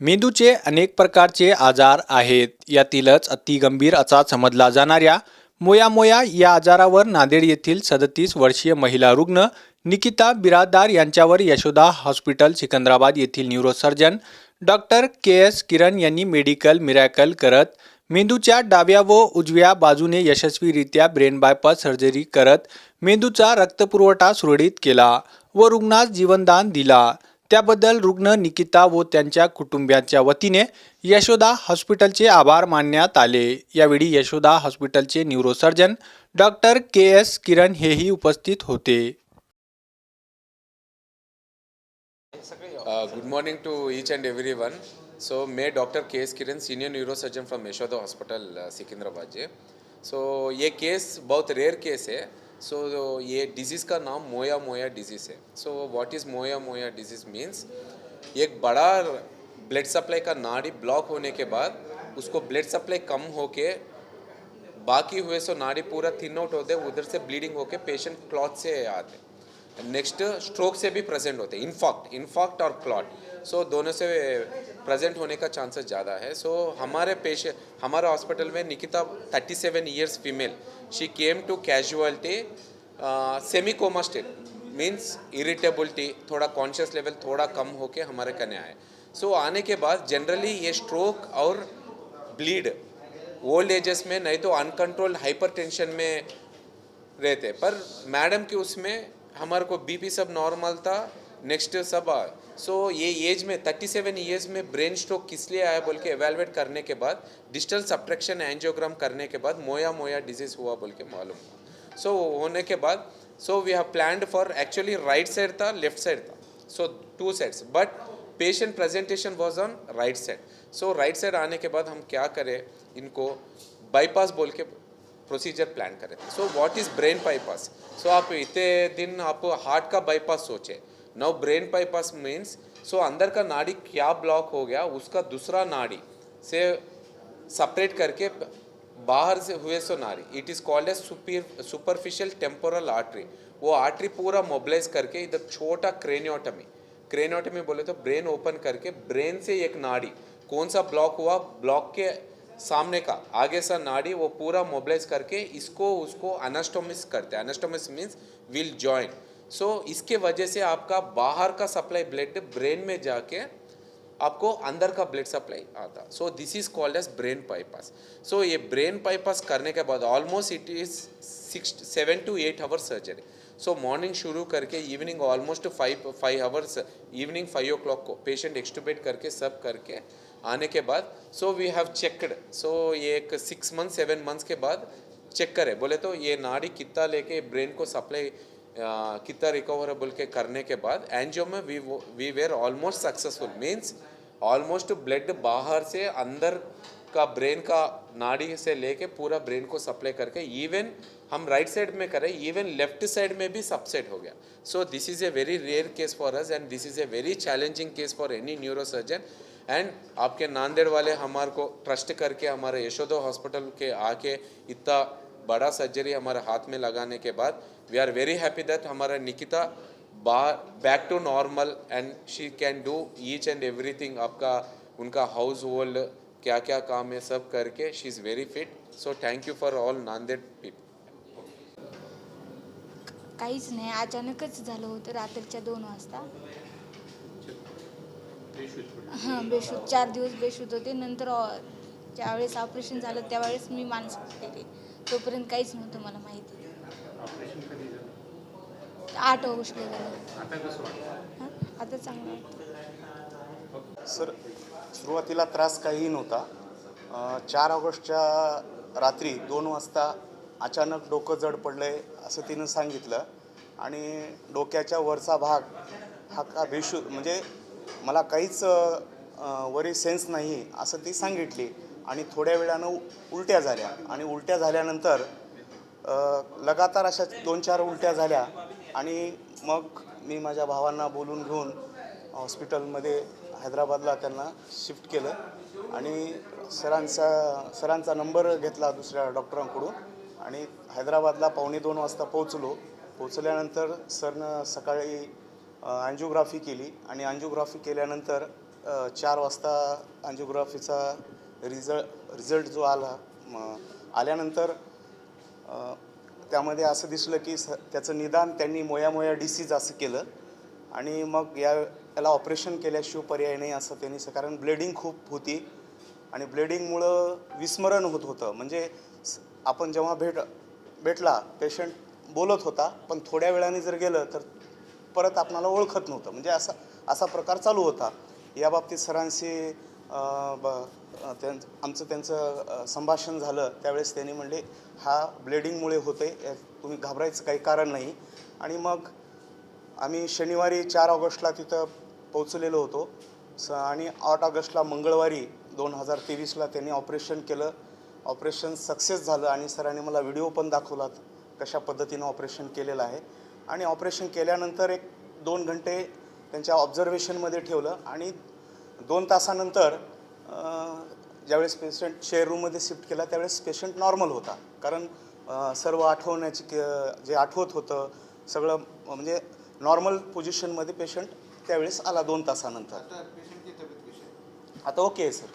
मेंदूचे अनेक प्रकारचे आजार आहेत. यातीलच अतिगंभीर असा समजला जाणाऱ्या मोयामोया या आजारावर नांदेड येथील सदतीस वर्षीय महिला रुग्ण निकिता बिरादार यांच्यावर यशोदा हॉस्पिटल सिकंदराबाद येथील neurosurgeon doctor K S Kiran यांनी मेडिकल मिरॅकल करत मेंदूच्या डाव्या व उजव्या बाजूने यशस्वीरित्या ब्रेन बायपास सर्जरी करत मेंदूचा रक्तपुरवठा सुरळीत केला व रुग्णास जीवनदान दिला. त्याबद्दल रुग्ण निकिता व त्यांच्या कुटुंबियांच्या वतीने यशोदा हॉस्पिटलचे आभार मानण्यात आले. यावेळी यशोदा हॉस्पिटलचे neurosurgeon doctor K S Kiran हेही उपस्थित होते. Good morning to each and every one so me doctor K S Kiran senior neurosurgeon from Yashoda hospital Secunderabad जे सो ये केस बहुत रेयर केस है. सो ये डिज़ीज़ का नाम मोया मोया डिज़ीज़ है। सो व्हाट इज़ मोया मोया डिज़ीज़ मीन्स एक बड़ा ब्लड सप्लाई का नाड़ी ब्लॉक होने के बाद उसको ब्लड सप्लाई कम होके बाकी हुए सो नाड़ी पूरा थिन आउट होते, उधर से ब्लीडिंग होके पेशेंट क्लॉथ से आते। नेक्स्ट स्ट्रोक से भी प्रेजेंट होते हैं इन्फॉक्ट इन्फॉक्ट और क्लॉट सो so, दोनों से प्रेजेंट होने का चांसेस ज़्यादा है. सो so, हमारे पेशेंट हमारे हॉस्पिटल में Nikita 37 seven years female she came to casualty semi coma state means irritability थोड़ा कॉन्शियस लेवल थोड़ा कम होके हमारे कने आए सो so, आने के बाद जनरली ये स्ट्रोक और ब्लीड ओल्ड एजेस में नहीं तो अनकंट्रोल्ड हाइपर टेंशन में रहते पर मैडम के उसमें हमारे को बीपी सब नॉर्मल था नेक्स्ट सब सो so, ये एज में 37 सेवन ईयर्स में ब्रेन स्ट्रोक किस लिए आया बोल के एवेलुएट करने के बाद डिजिटल सब्ट्रैक्शन एंजियोग्राम करने के बाद मोया मोया डिज़ीज़ हुआ बोल के मालूम हुआ। सो so, होने के बाद so we have planned for actually right side था लेफ़्ट साइड था। So two sides but patient presentation was on right side so right side आने के बाद हम क्या करें इनको बाईपास बोल के प्रोसीजर प्लान करे so what is brain bypass so आप इतने दिन आप हार्ट का बाईपास सोचे। Now brain bypass means so अंदर का नाड़ी क्या ब्लॉक हो गया, उसका दूसरा नाड़ी से सेपरेट करके बाहर से हुए सो नाड़ी। It is called as super superficial temporal artery वो आर्टरी पूरा मोबिलाइज करके इधर छोटा क्रेनियोटमी क्रेनियोटमी बोले तो ब्रेन ओपन करके ब्रेन से एक नाड़ी। कौन सा ब्लॉक हुआ? ब्लॉक के सामने का, आगे सा नाड़ी वो पूरा मोबिलाइज करके इसको, उसको अनास्टोमिस करते हैं। Anastomosis means will join so इसके वजह से आपका बाहर का सप्लाई ब्लड ब्रेन में जाके आपको अंदर का ब्लड सप्लाई आता। So this is called as brain bypass so ये ब्रेन बाईपास करने के बाद almost it is six seven to eight hour surgery so morning शुरू करके evening almost five five hours evening five o'clock को patient extubate करके, सब करके आने के बाद so we have checked so ये एक सिक्स मंथ सेवन मंथ्स के बाद चेक करे। बोले तो ये नाड़ी कितना लेके ब्रेन को सप्लाई कितना रिकवरेबल के करने के बाद एनजियो में we we were almost successful means almost blood बाहर से अंदर का ब्रेन का नाड़ी से लेके पूरा ब्रेन को सप्लाई करके इवन हम राइट साइड में करें इवन लेफ़्ट साइड में भी सबसेट हो गया। So this is a very rare case for us and this is a very challenging case for any neurosurgeon and आपके नांदेड़ वाले हमारे को ट्रस्ट करके, हमारे यशोदा हॉस्पिटल के आके इतना बड़ा सर्जरी हमारे हाथ में लगाने के बाद we are very happy that हमारा Nikita back to normal and she can do each and everything आपका, उनका हाउस होल्ड क्या क्या काम है सब करके she is very fit so thank you for all Nanded people काहीच नाही, अचानकच झालं होतं रात्रीच्या दोन वाजता. हां बेशूत चार दिवस बेशूत होते. नंतर ज्यावेळेस ऑपरेशन झालं त्यावेळेस मी मानसिक केले तोपर्यंत काहीच नव्हतं मला माहिती. आठ ऑगस्टला झालं हां आता चांगलं वाटतं. सर सुरुवातीला त्रास काहीही नव्हता. चार ऑगस्टच्या रात्री दोन वाजता अचानक डोकं जड पडलं आहे असं तिनं सांगितलं. आणि डोक्याच्या वरचा भाग हा का बेशू म्हणजे मला काहीच वरी सेन्स नाही असं ती सांगितली. आणि थोड्या वेळानं उलट्या झाल्या. आणि उलट्या झाल्यानंतर लगातार अशा दोन चार उलट्या झाल्या. आणि मग मी माझ्या भावांना बोलून घेऊन हॉस्पिटलमध्ये हैदराबादला त्यांना शिफ्ट केलं. आणि सरांचा सरांचा नंबर घेतला दुसऱ्या डॉक्टरांकडून. आणि हैदराबादला पावणे दोन वाजता पोहोचलो. पोचल्यानंतर सरनं सकाळी अँजिओग्राफी केली आणि अँजिओग्राफी केल्यानंतर चार वाजता अँजिओग्राफीचा रिझल्ट रिझल्ट जो आला आल्यानंतर त्यामध्ये असं दिसलं की स त्याचं निदान त्यांनी मोया मोया डिसीज असं केलं आणि मग या याला ऑपरेशन केल्याशिवाय पर्याय नाही असं त्यांनी स- कारण ब्लेडिंग खूप होती आणि ब्लेडिंगमुळं विस्मरण होत होतं. म्हणजे स- आपण जेव्हा भेट भेटला पेशंट बोलत होता पण थोड्या वेळाने जर गेलं तर परत आपणाला ओळखत नव्हतं. म्हणजे असा असा प्रकार चालू होता. या बाबतीत सरांशी ब त्यां आमचं त्यांचं संभाषण झालं. त्यावेळेस त्यांनी म्हणले हा ब्लेडिंगमुळे होते तुम्ही घाबरायचं काही कारण नाही. आणि मग आम्ही शनिवारी चार ऑगस्टला तिथं पोचलेलो होतो. स आणि आठ ऑगस्टला मंगळवारी दोन हजार तेवीसला त्यांनी ऑपरेशन केलं. ऑपरेशन सक्सेस झालं आणि सरांनी मला व्हिडिओ पण दाखवलात कशा पद्धतीनं ऑपरेशन केलेलं आहे. आणि ऑपरेशन केल्यानंतर एक दोन घंटे त्यांच्या ऑब्झर्वेशनमध्ये ठेवलं आणि दोन तासानंतर ज्यावेळेस पेशंट शेअर रूममध्ये शिफ्ट केला त्यावेळेस पेशंट नॉर्मल होता. कारण सर्व आठवण्याची क- जे आठवत होतं सगळं म्हणजे नॉर्मल पोझिशनमध्ये पेशंट त्यावेळेस आला दोन तासानंतर. आता ओके आहे सर